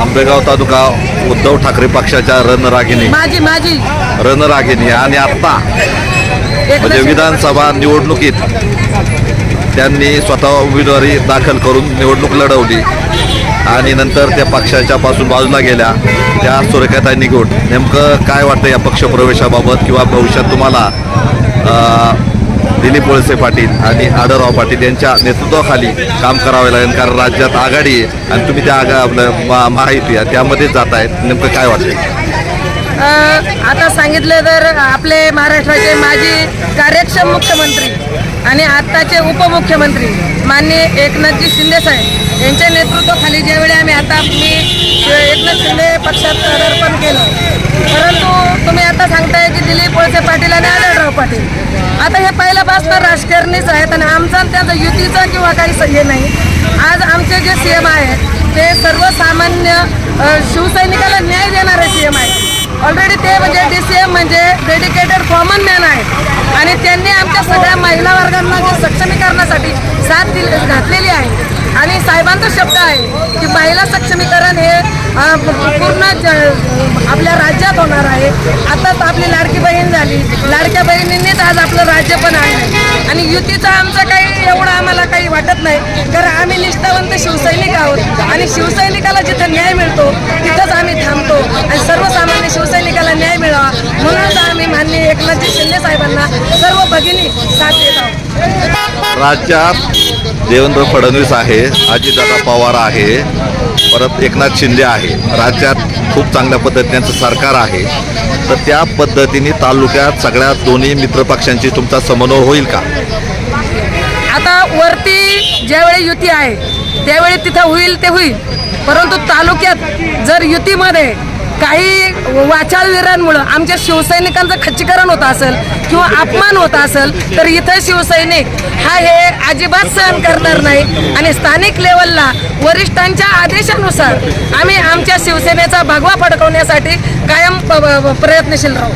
आंबेगाव तालुका उद्धव ठाकरे पक्षाच्या रणरागिणी. माझी माझी रणरागिणी आणि आत्ता म्हणजे विधानसभा निवडणुकीत त्यांनी स्वतः उमेदवारी दाखल करून निवडणूक लढवली. आणि नंतर त्या पक्षाच्या पासून बाजूला गेल्या. त्या सुरेखाताई निगोट नेमकं काय वाटतं या पक्षप्रवेशाबाबत किंवा भविष्यात तुम्हाला दिलीप वळसे पाटील आणि आदरराव पाटील यांच्या नेतृत्वाखाली काम करावे लागेल कारण राज्यात आघाडी आहे आणि तुम्ही त्या आघा आपलं मा- महायुती आहे त्यामध्येच जात आहेत. नेमकं काय वाटतं आता सांगितलं तर आपले महाराष्ट्राचे माजी कार्यक्षम मुख्यमंत्री आणि आत्ताचे उपमुख्यमंत्री माननीय एकनाथजी शिंदे साहेब यांच्या नेतृत्वाखाली ज्यावेळी आम्ही आता मी एकनाथ शिंदे पक्षात अर्पण केलं परंतु तुम्ही आता सांगताय की दिलीप वळसे पाटील आणि आढळराव पाटील आता हे पहिल्यापासून राजकारणीच आहेत आणि आमचा आणि त्यांचा युतीचा किंवा काही हे नाही. आज आमचे जे सी एम आहेत ते सर्वसामान्य शिवसैनिकाला न्याय देणारे सी एम आहेत. ऑलरेडी ते म्हणजे डी सी एम म्हणजे डेडिकेटेड कॉमन मॅन आहेत. आणि त्यांनी आमच्या सगळ्या महिला वर्गांना जे सक्षमीकरणासाठी साथ दिली घातलेली आहे. आणि साहेबांचा शब्द आहे की महिला सक्षमीकरण हे पूर्ण ज- आपल्या राज्यात होणार आहे. आताच आपली लाडकी बहीण झाली. आणि युतीचा आमचा काही एवढं आम्हाला काही वाटत नाही. कारण आम्ही निष्ठावंत शिवसैनिक आहोत. आणि शिवसैनिकाला जिथं न्याय मिळतो तिथंच आम्ही थांबतो. आणि सर्वसामान्य शिवसैनिकाला न्याय मिळावा. म्हणूनच आम्ही माननीय एकनाथजी शिंदे साहेबांना सर्व भगिनी साथ देत आहोत. राज्यात देवेंद्र फडणवीस आहे अजितदादा पवार आहे परत एकनाथ शिंदे आहे. राज्यात खूप चांगल्या पद्धतीचं सरकार आहे. तर त्या पद्धतीने तालुक्यात सगळ्या दोन्ही मित्रपक्षांची तुमचा समन्वय होईल का? आता वरती ज्यावेळी युती आहे त्यावेळी तिथं होईल ते होईल. परंतु तालुक्यात जर युतीमध्ये काही वाचालवीरांमुळं आमच्या शिवसैनिकांचं खच्चीकरण होत असेल किंवा अपमान होत असेल तर इथं शिवसैनिक हा हे अजिबात सहन करणार नाही. आणि स्थानिक लेवलला वरिष्ठांच्या आदेशानुसार आम्ही आमच्या शिवसेनेचा भगवा फडकवण्यासाठी कायम प- प्रयत्नशील राहू.